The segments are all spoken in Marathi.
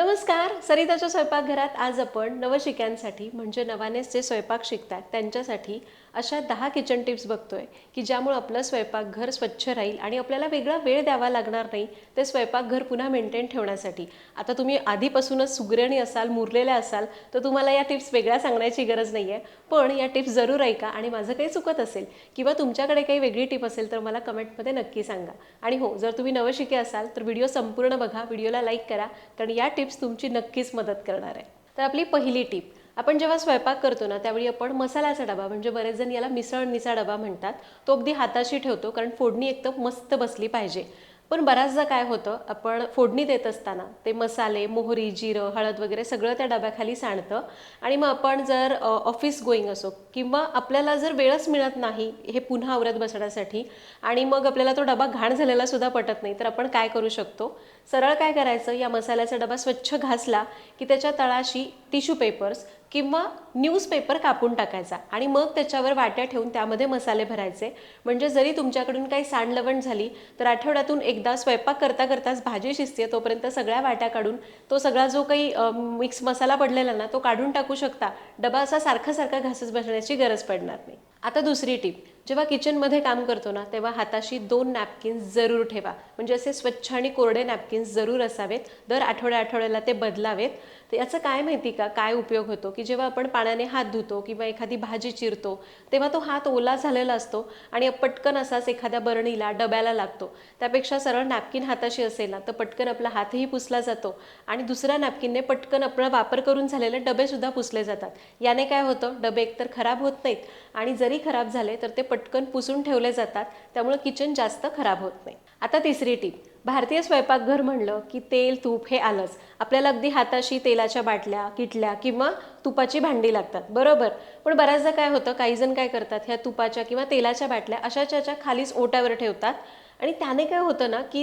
नमस्कार. सरिताच्या स्वयंपाकघरात आज आपण नवशिक्यांसाठी म्हणजे नवानेच जे स्वयंपाक शिकतात त्यांच्यासाठी अशा दहा किचन टिप्स बघतोय की ज्यामुळे आपलं स्वयंपाकघर स्वच्छ राहील आणि आपल्याला वेगळा वेळ द्यावा लागणार नाही ते स्वयंपाकघर पुन्हा मेंटेन ठेवण्यासाठी. आता तुम्ही आधीपासूनच सुगृहिणी असाल मुरलेल्या असाल तर तुम्हाला या टिप्स वेगळ्या सांगण्याची गरज नाही आहे पण या टिप्स जरूर ऐका आणि माझं काही चुकत असेल किंवा तुमच्याकडे काही वेगळी टिप असेल तर मला कमेंटमध्ये नक्की सांगा. आणि हो जर तुम्ही नवशिके असाल तर व्हिडिओ संपूर्ण बघा व्हिडिओला लाईक करा. कारण या टिप्स तुमची नक्कीच मदत करणार आहे. तर आपली पहिली टीप आपण जेव्हा स्वयंपाक करतो ना त्यावेळी आपण मसाल्याचा डबा म्हणजे बरेच जण याला मिसळणीचा डबा म्हणतात तो अगदी हाताशी ठेवतो कारण फोडणी एकदम मस्त बसली पाहिजे. पण बऱ्याचदा काय होतं आपण फोडणी देत असताना ते मसाले मोहरी जिरं हळद वगैरे सगळं त्या डब्याखाली सांडतं आणि मग आपण जर ऑफिस गोईंग असो किंवा आपल्याला जर वेळच मिळत नाही हे पुन्हा आवरत बसण्यासाठी आणि मग आपल्याला तो डबा घाण झालेला सुद्धा पटत नाही तर आपण काय करू शकतो? सरळ काय करायचं? या मसाल्याचा डबा स्वच्छ घासला की त्याच्या तळाशी टिश्यू पेपर्स किंवा न्यूजपेपर कापून टाकायचा आणि मग त्याच्यावर वाट्या ठेवून त्यामध्ये मसाले भरायचे. म्हणजे जरी तुमच्याकडून काही सांडलवण झाली तर आठवड्यातून एकदा स्वयंपाक करता करताच भाजी शिजते तोपर्यंत सगळ्या वाट्या काढून तो सगळा जो काही मिक्स मसाला पडलेला ना तो काढून टाकू शकता. डबा असा सारखा सारखा घासच बसण्याची गरज पडणार नाही. आता दुसरी टीप जेव्हा किचनमध्ये काम करतो ना तेव्हा हाताशी दोन नॅपकिन्स जरूर ठेवा. म्हणजे असे स्वच्छ आणि कोरडे नॅपकिन्स जरूर असावेत. दर आठवड्या आठवड्याला ते बदलावेत. तर याचं काय माहिती का? काय उपयोग होतो? की जेव्हा आपण पाण्याने हात धुतो किंवा एखादी भाजी चिरतो तेव्हा तो हात ओला झालेला असतो आणि पटकन असाच एखाद्या बरणीला डब्याला लागतो. त्यापेक्षा सरळ नॅपकिन हाताशी असेल ना तर पटकन आपला हातही पुसला जातो आणि दुसऱ्या नॅपकिनने पटकन आपला वापर करून झालेले डबेसुद्धा पुसले जातात. याने काय होतं? डबे एकतर खराब होत नाहीत आणि जरी खराब झाले तर ते पटकन पुसून ठेवले जातात त्यामुळे किचन जास्त खराब होत नाही. आता तिसरी टीप भारतीय स्वयंपाकघर म्हणलं की तेल तूप हे आलंच. आपल्याला अगदी हाताशी तेलाच्या बाटल्या किटल्या किंवा तुपाची भांडी लागतात. बरोबर? पण बऱ्याचदा काय होतं? काही जण काय करतात? ह्या तुपाच्या किंवा तेलाच्या बाटल्या अशाच्या खालीच ओट्यावर ठेवतात आणि त्याने काय होतं ना की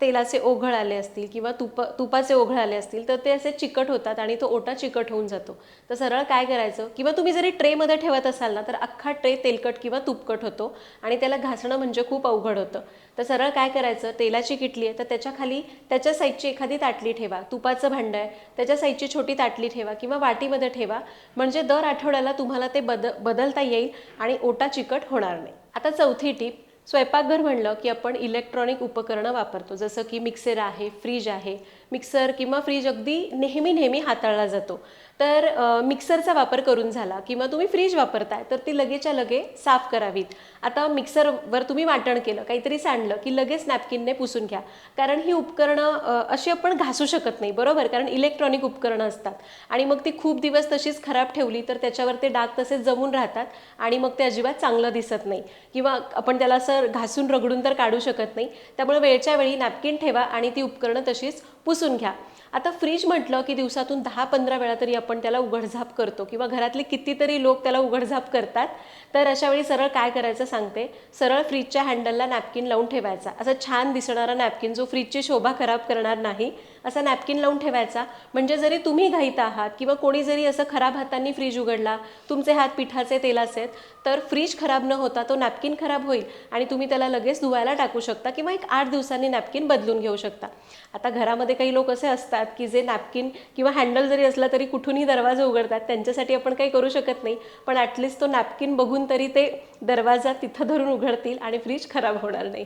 तेलाचे ओघळ आले असतील किंवा तुपा तुपाचे ओघळ आले असतील तर ते असे चिकट होतात आणि तो ओटा चिकट होऊन जातो. तर सरळ काय करायचं किंवा तुम्ही जरी ट्रेमध्ये ठेवत असाल ना तर अख्खा ट्रे तेलकट किंवा तुपकट होतो आणि त्याला घासणं म्हणजे खूप अवघड होतं. तर सरळ काय करायचं तेलाची किटली आहे तर त्याच्याखाली त्याच्या साईडची एखादी ताटली ठेवा. तुपाचं भांडं आहे त्याच्या साईडची छोटी ताटली ठेवा किंवा वाटीमध्ये ठेवा. म्हणजे दर आठवड्याला तुम्हाला ते बद बदलता येईल आणि ओटा चिकट होणार नाही. आता चौथी टीप स्वयंपाकघर म्हणलं की आपण इलेक्ट्रॉनिक उपकरणं वापरतो. जसं की मिक्सर आहे फ्रीज आहे. मिक्सर किंवा फ्रीज अगदी नेहमी नेहमी हाताळला जातो. तर मिक्सरचा वापर करून झाला किंवा तुम्ही फ्रीज वापरताय तर ती लगेच्या लगे साफ करावीत. आता मिक्सरवर तुम्ही वाटण केलं काहीतरी सांडलं की लगेच नॅपकिनने पुसून घ्या. कारण ही उपकरणं अशी आपण घासू शकत नाही बरोबर? कारण इलेक्ट्रॉनिक उपकरणं असतात. आणि मग ती खूप दिवस तशीच खराब ठेवली तर त्याच्यावर ते डाग तसेच जमून राहतात आणि मग ते अजिबात चांगलं दिसत नाही. किंवा आपण त्याला असं घासून रगडून तर काढू शकत नाही. त्यामुळे वेळच्या वेळी नॅपकिन ठेवा आणि ती उपकरणं तशीच पुसून घ्या. आता फ्रीज म्हटलं की दिवसातून दहा पंधरा वेळा तरी आपण त्याला उघडझाप करतो किंवा घरातले कितीतरी लोक त्याला उघडझाप करतात. तर अशा वेळी सरळ काय करायचं सांगते? सरळ फ्रीजच्या हँडलला नॅपकिन लावून ठेवायचा. असा छान दिसणारा नॅपकिन जो फ्रीजची शोभा खराब करणार नाही असा नॅपकिन लावून ठेवायचा. म्हणजे जरी तुम्ही घाईत आहात किंवा कोणी जरी असं खराब हातांनी फ्रीज उघडला तुमचे हात पिठाचे तेलाचे आहेत तर फ्रीज खराब न होता तो नॅपकिन खराब होईल आणि तुम्ही त्याला लगेच धुवायला टाकू शकता किंवा एक आठ दिवसांनी नॅपकिन बदलून घेऊ शकता. आता घरामध्ये काही लोक असे असतात की जे नॅपकिन किंवा हँडल जरी असला तरी कुठूनही दरवाजा उघडतात त्यांच्यासाठी आपण काही करू शकत नाही पण ॲटलिस्ट तो नॅपकिन बघून तरी ते दरवाजा तिथं धरून उघडतील आणि फ्रीज खराब होणार नाही.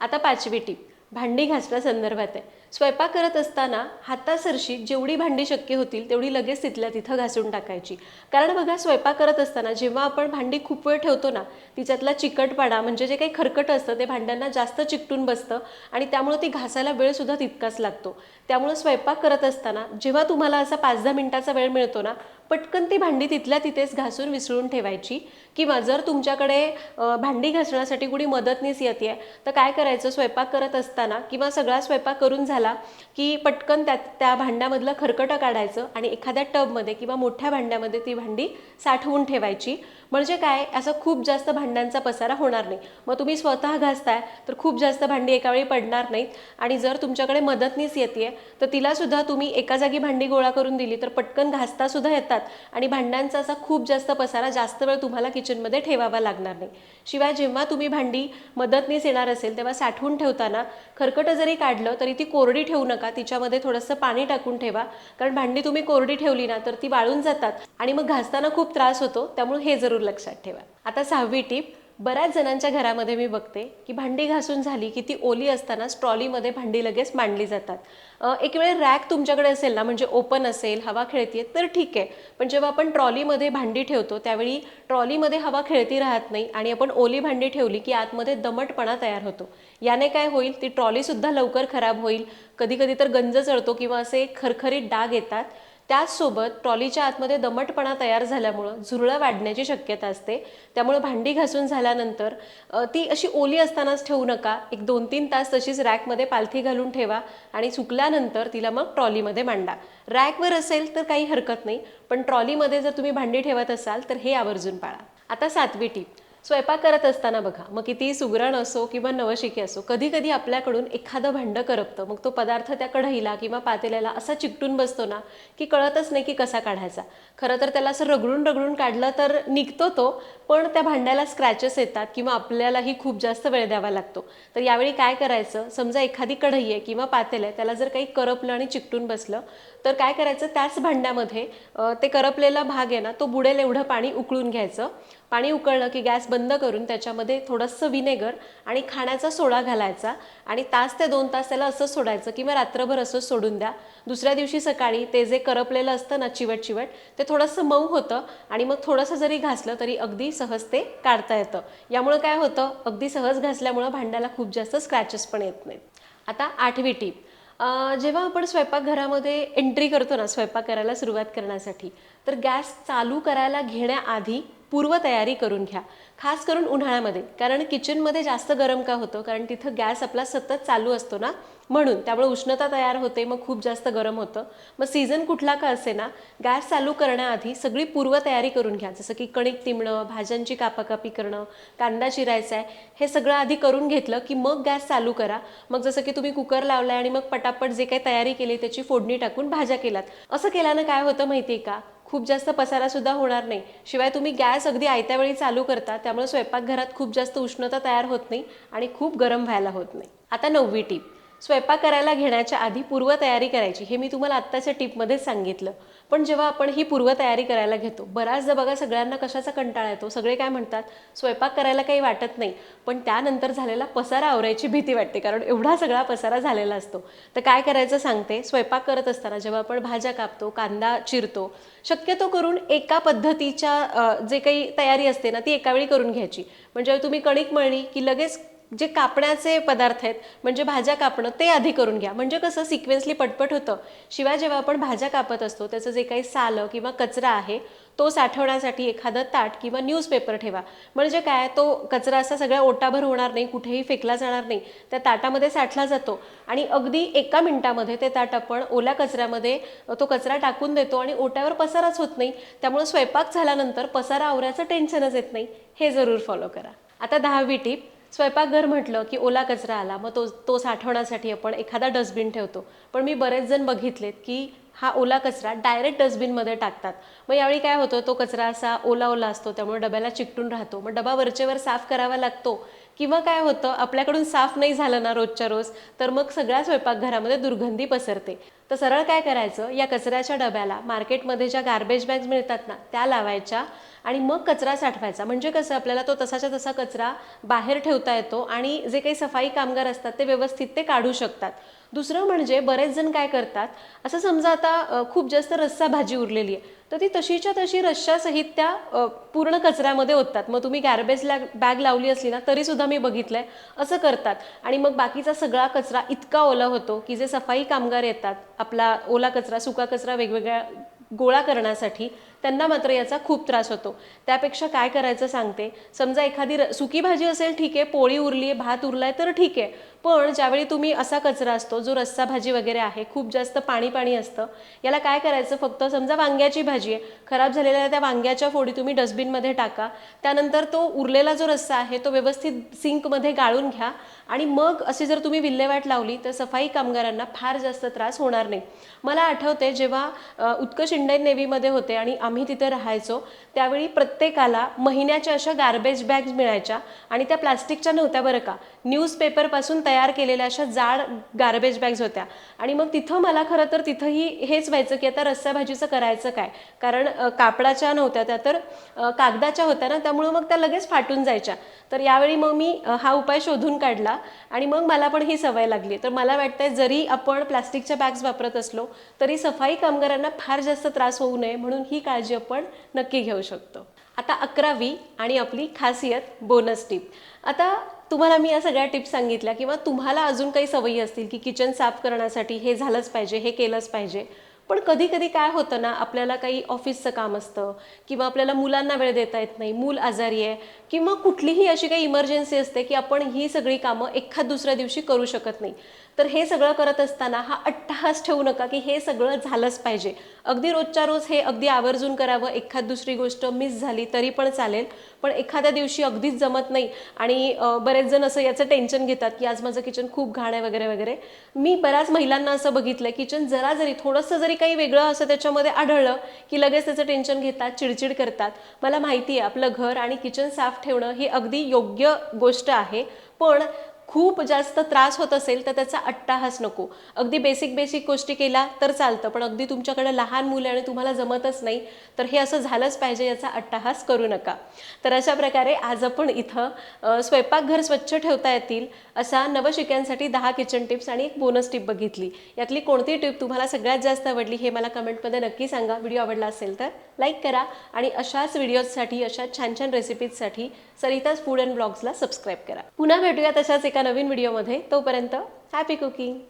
आता पाचवी टीप भांडी घासण्यासंदर्भात आहे. स्वयंपाक करत असताना हातासरशी जेवढी भांडी शक्य होतील तेवढी लगेच तिथल्या तिथं घासून टाकायची. कारण बघा स्वयंपाक करत असताना जेव्हा आपण भांडी खूप वेळ ठेवतो ना तिच्यातला चिकटपणा म्हणजे जे काही खरकट असतं ते भांड्यांना जास्त चिकटून बसतं आणि त्यामुळे ती घासायला वेळसुद्धा तितकाच लागतो. त्यामुळे स्वयंपाक करत असताना जेव्हा तुम्हाला असा पाच दहा मिनिटाचा वेळ मिळतो ना पटकन ती भांडी तिथल्या तिथेच घासून विसळून ठेवायची. किंवा जर तुमच्याकडे भांडी घासण्यासाठी कुणी मदतनीस येते तर काय करायचं? स्वयंपाक करत असताना किंवा सगळा स्वयंपाक करून झाला की पटकन त्या त्या भांड्यामधलं खरकटं काढायचं आणि एखाद्या टबमध्ये किंवा मोठ्या भांड्यामध्ये ती भांडी साठवून ठेवायची. म्हणजे काय? असं खूप जास्त भांड्यांचा पसारा होणार नाही. मग तुम्ही स्वतः घासताय तर खूप जास्त भांडी एकावेळी पडणार नाहीत. आणि जर तुमच्याकडे मदतनीस येते तर तिलासुद्धा तुम्ही एका जागी भांडी गोळा करून दिली तर पटकन घासता सुद्धा येतात. आणि भांड्यांचा असा खूप जास्त पसारा जास्त वेळ तुम्हाला किचनमध्ये ठेवावा लागणार नाही. शिवाय जेव्हा तुम्ही भांडी मदतनीस येणार असेल तेव्हा साठवून ठेवताना खरकटं जरी काढलं तरी ती कोर कोरडी ठेवू नका तिच्यामध्ये थोडंसं पाणी टाकून ठेवा. कारण भांडी तुम्ही कोरडी ठेवली ना तर ती वाळून जातात. आणि मग घासताना खूप त्रास होतो त्यामुळे हे जरूर लक्षात ठेवा. आता सहावी टीप बऱ्याच जणांच्या घरामध्ये मी बघते की भांडी घासून झाली की ती ओली असताना ट्रॉलीमध्ये भांडी लगेच मांडली जातात. एक वेळ रॅक तुमच्याकडे असेल ना म्हणजे ओपन असेल हवा खेळतीये तर ठीक आहे. पण जेव्हा आपण ट्रॉलीमध्ये भांडी ठेवतो त्यावेळी ट्रॉलीमध्ये हवा खेळती राहत नाही आणि आपण ओली भांडी ठेवली की आतमध्ये दमटपणा तयार होतो. याने काय होईल? ती ट्रॉलीसुद्धा लवकर खराब होईल. कधी कधी तर गंज चढतो किंवा असे खरखरीत डाग येतात. त्याचसोबत ट्रॉलीच्या आतमध्ये दमटपणा तयार झाल्यामुळं झुरळं वाढण्याची शक्यता असते. त्यामुळं भांडी घासून झाल्यानंतर ती अशी ओली असतानाच ठेवू नका. एक दोन तीन तास तशीच रॅकमध्ये पालथी घालून ठेवा आणि सुकल्यानंतर तिला मग ट्रॉलीमध्ये मांडा. रॅकवर असेल तर काही हरकत नाही पण ट्रॉलीमध्ये जर तुम्ही भांडी ठेवत असाल तर हे आवर्जून पाळा. आता सातवी टीप. स्वयंपाक करत असताना बघा मग किती सुगरण असो किंवा नवशिके असो कधी कधी आपल्याकडून एखादं भांडं करपतं. मग तो पदार्थ त्या कढईला किंवा पातेल्याला असा चिकटून बसतो ना की कळतच नाही की कसा काढायचा. खरं तर त्याला असं रगडून रगडून काढलं तर निघतो तो पण त्या भांड्याला स्क्रॅचेस येतात किंवा आपल्यालाही खूप जास्त वेळ द्यावा लागतो. तर यावेळी काय करायचं? समजा एखादी कढई आहे किंवा पातेल आहे त्याला जर काही करपलं आणि चिकटून बसलं तर काय करायचं? त्याच भांड्यामध्ये ते करपलेला भाग आहे ना तो बुडेल एवढं पाणी उकळून घ्यायचं. पाणी उकळलं की गॅस बंद करून त्याच्यामध्ये थोडंसं विनेगर आणि खाण्याचा सोडा घालायचा आणि तास ते दोन तास त्याला असंच सोडायचं किंवा रात्रभर असंच सोडून द्या. दुसऱ्या दिवशी सकाळी ते जे करपलेलं असतं ना चिवट चिवट ते थोडंसं मऊ होतं आणि मग थोडंसं जरी घासलं तरी अगदी सहज ते काढता येतं. यामुळं काय होतं? अगदी सहज घासल्यामुळं भांड्याला खूप जास्त स्क्रॅचेस पण येत नाहीत. आता आठवी टीप. जेव्हा आपण स्वयंपाकघरामध्ये एंट्री करतो ना स्वयंपाक करायला सुरुवात करण्यासाठी तर गॅस चालू करायला घेण्याआधी पूर्वतयारी करून घ्या. खास करून उन्हाळ्यामध्ये. कारण किचनमध्ये जास्त गरम का होतं? कारण तिथं गॅस आपला सतत चालू असतो ना? म्हणून त्यामुळे उष्णता तयार होते मग खूप जास्त गरम होतं. मग सीझन कुठला का असे ना गॅस चालू करण्याआधी सगळी पूर्वतयारी करून घ्या. जसं की कणिक तिमणं भाज्यांची कापाकापी करणं कांदा चिरायचा आहे हे सगळं आधी करून घेतलं की मग गॅस चालू करा. मग जसं की तुम्ही कुकर लावलाय आणि मग पटापट जे काही तयारी केली त्याची फोडणी टाकून भाज्या केलात. असं केल्यानं काय होतं माहिती आहे का? खूप जास्त पसारासुद्धा होणार नाही. शिवाय तुम्ही गॅस अगदी आयत्या वेळी चालू करता त्यामुळे स्वयंपाकघरात खूप जास्त उष्णता तयार होत नाही आणि खूप गरम व्हायला होत नाही. आता नववी टीप. स्वयंपाक करायला घेण्याच्या आधी पूर्वतयारी करायची हे मी तुम्हाला आत्ताच्या टिपमध्येच सांगितलं. पण जेव्हा आपण ही पूर्वतयारी करायला घेतो बऱ्याचदा बघा सगळ्यांना कशाचा कंटाळा येतो. सगळे काय म्हणतात स्वयंपाक करायला काही वाटत नाही. पण त्यानंतर झालेला पसारा आवरायची भीती वाटते कारण एवढा सगळा पसारा झालेला असतो. तर काय करायचं सांगते स्वयंपाक करत असताना जेव्हा आपण भाज्या कापतो कांदा चिरतो शक्यतो करून एका पद्धतीच्या जे काही तयारी असते ना ती एकावेळी करून घ्यायची. म्हणजे तुम्ही कणिक मळली की लगेच जे कापण्याचे पदार्थ आहेत म्हणजे भाज्या कापणं ते आधी करून घ्या. म्हणजे कसं सिक्वेन्सली पटपट होतं. शिवाय जेव्हा आपण भाज्या कापत असतो त्याचं जे काही सालं किंवा कचरा आहे तो साठवण्यासाठी एखादं ताट किंवा न्यूजपेपर ठेवा. म्हणजे काय तो कचरा असा सगळ्या ओटाभर होणार नाही कुठेही फेकला जाणार नाही. त्या ताटामध्ये साठला जातो. आणि अगदी एका मिनिटामध्ये ते ताट आपण ओल्या कचऱ्यामध्ये तो कचरा टाकून देतो आणि ओट्यावर पसाराच होत नाही. त्यामुळे स्वयंपाक झाल्यानंतर पसारा आवऱ्याचं टेन्शनच येत नाही. हे जरूर फॉलो करा. आता दहावी टीप. स्वयंपाकघर म्हटलं की ओला कचरा आला मग तो तो साठवण्यासाठी आपण एखादा डस्टबिन ठेवतो. पण मी बरेच जण बघितलेत की हा ओला कचरा डायरेक्ट डस्टबिनमध्ये टाकतात. मग यावेळी काय होतं तो कचरा असा ओला ओला असतो त्यामुळे डब्याला चिकटून राहतो. मग डबा वरचेवर साफ करावा लागतो. किंवा काय होतं आपल्याकडून साफ नाही झालं ना रोजच्या रोज तर मग सगळ्या स्वयंपाकघरामध्ये दुर्गंधी पसरते. तर सरळ काय करायचं? या कचऱ्याच्या डब्याला मार्केटमध्ये ज्या गार्बेज बॅग्स मिळतात ना त्या लावायच्या आणि मग कचरा साठवायचा. म्हणजे कसं आपल्याला तो तसाच्या तसा कचरा बाहेर ठेवता येतो आणि जे काही सफाई कामगार असतात ते व्यवस्थित ते काढू शकतात. दुसरं म्हणजे बरेच जण काय करतात? असं समजा आता खूप जास्त रस्सा भाजी उरलेली आहे तर ती तशीच्या तशी रश्शासहित त्या पूर्ण कचऱ्यामध्ये ओततात. मग तुम्ही गॅर्बेजला बॅग लावली असली ना तरीसुद्धा मी बघितलं आहे असं करतात. आणि मग बाकीचा सगळा कचरा इतका ओला होतो की जे सफाई कामगार येतात आपला ओला कचरा सुका कचरा वेगवेगळ्या गोळा करण्यासाठी त्यांना मात्र याचा खूप त्रास होतो. त्यापेक्षा काय करायचं सांगते. समजा एखादी सुकी भाजी असेल ठीक आहे पोळी उरली आहे भात उरलाय तर ठीक आहे. पण ज्यावेळी तुम्ही असा कचरा असतो जो रस्सा भाजी वगैरे आहे खूप जास्त पाणी पाणी असतं याला काय करायचं फक्त समजा वांग्याची भाजी आहे खराब झालेल्या त्या वांग्याच्या फोडी तुम्ही डस्टबिनमध्ये टाका त्यानंतर तो उरलेला जो रस्सा आहे तो व्यवस्थित सिंकमध्ये गाळून घ्या आणि मग अशी जर तुम्ही विल्हेवाट लावली तर सफाई कामगारांना फार जास्त त्रास होणार नाही. मला आठवते जेव्हा उत्कश उत्कर्ष इंडियन नेव्हीमध्ये होते आणि आम्ही तिथे राहायचो त्यावेळी प्रत्येकाला महिन्याच्या अशा गार्बेज बॅग्स मिळायच्या आणि त्या प्लास्टिकच्या नव्हत्या बरं का. न्यूजपेपरपासून तयार केलेल्या अशा जाड गार्बेज बॅग्स होत्या. आणि मग तिथं मला खरं तर तिथंही हेच व्हायचं की आता रस्सा भाजीचं करायचं काय? कारण कापडाच्या नव्हत्या त्या तर कागदाच्या होत्या ना त्यामुळं मग त्या लगेच फाटून जायच्या. तर यावेळी मग मी हा उपाय शोधून काढला आणि मग मला पण ही सवय लागली. तर मला वाटतंय जरी आपण प्लास्टिकच्या बॅग्स वापरत असलो तरी सफाई कामगारांना फार जास्त त्रास होऊ नये म्हणून ही काळजी आपण नक्की घेऊ शकतो. आता अकरावी आणि आपली खासियत बोनस टिप आता तुम्हाला मी या सगळ्या टिप्स सांगितल्या किंवा तुम्हाला अजून काही सवयी असतील की किचन साफ करण्यासाठी हे झालंच पाहिजे हे केलंच पाहिजे. पण कधी कधी काय होतं ना आपल्याला काही ऑफिसचं काम असतं किंवा आपल्याला मुलांना वेळ देता येत नाही मूल आजारी आहे किंवा कुठलीही अशी काही इमर्जन्सी असते की आपण ही सगळी कामं एखाद दुसऱ्या दिवशी करू शकत नाही. तर हे सगळं करत असताना हा अट्टहास ठेवू नका की हे सगळं झालंच पाहिजे. अगदी रोजच्या रोज हे अगदी आवर्जून करावं एखाद दुसरी गोष्ट मिस झाली तरी पण चालेल पण एखाद्या दिवशी अगदीच जमत नाही आणि बरेच जण असं याचं टेन्शन घेतात की आज माझं किचन खूप घाण आहे वगैरे वगैरे. मी बऱ्याच महिलांना असं बघितलं किचन जरा जरी थोडंसं जरी काही वेगळं असं त्याच्यामध्ये आढळलं की लगेच त्याचं टेन्शन घेतात चिडचिड करतात. मला माहिती आहे आपलं घर आणि किचन साफ ठेवणं ही अगदी योग्य गोष्ट आहे पण खूप जास्त त्रास होत असेल तर त्याचा अट्टाहास नको. अगदी बेसिक बेसिक गोष्टी केला तर चालतं पण अगदी तुमच्याकडे लहान मुलं आणि तुम्हाला जमतच नाही तर हे असं झालंच पाहिजे याचा अट्टाहास करू नका. तर अशा प्रकारे आज आपण इथं स्वयंपाकघर स्वच्छ ठेवता येतील असा नवशिक्यांसाठी दहा किचन टिप्स आणि एक बोनस टिप बघितली. यातली कोणती टिप तुम्हाला सगळ्यात जास्त आवडली हे मला कमेंटमध्ये नक्की सांगा. व्हिडिओ आवडला असेल तर लाईक करा आणि अशाच व्हिडिओजसाठी अशा छान छान रेसिपीजसाठी सरिताज फूड अँड ब्लॉग्सला सबस्क्राईब करा. पुन्हा भेटूया तशाच एक एका नवीन व्हिडिओमध्ये तोपर्यंत हॅपी कुकिंग.